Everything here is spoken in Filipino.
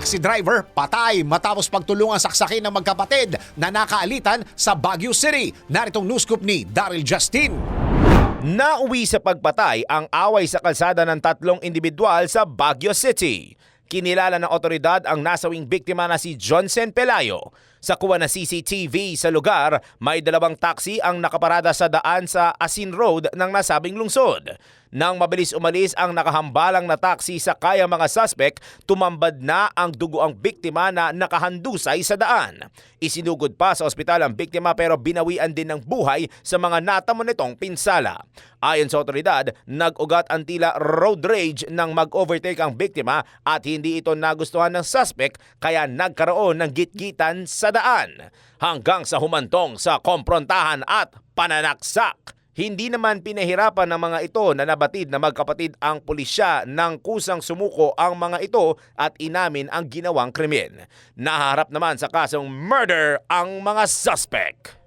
taxi driver patay matapos pagtulungan saksakin ng magkapatid na nakaalitan sa Baguio City. Naritong news scoop ni Daryl Justin. Nauwi sa pagpatay ang away sa kalsada ng tatlong individual sa Baguio City. Kinilala ng otoridad ang nasawing biktima na si Johnson Pelayo. Sa kuha na CCTV sa lugar, may dalawang taxi ang nakaparada sa daan sa Asin Road ng nasabing lungsod. Nang mabilis umalis ang nakahambalang na taxi sa kaya mga suspect, tumambad na ang dugo ang biktima na nakahandusay sa daan. Isinugod pa sa ospital ang biktima pero binawian din ng buhay sa mga natamo nitong pinsala. Ayon sa otoridad, nag-ugat ang tila road rage nang mag-overtake ang biktima at hindi ito nagustuhan ng suspect kaya nagkaroon ng gitgitan sa daan. Hanggang sa humantong sa komprontahan at pananaksak. Hindi naman pinahirapan ng mga ito na nabatid na magkapatid ang pulisya nang kusang sumuko ang mga ito at inamin ang ginawang krimen. Naharap naman sa kasong murder ang mga suspect.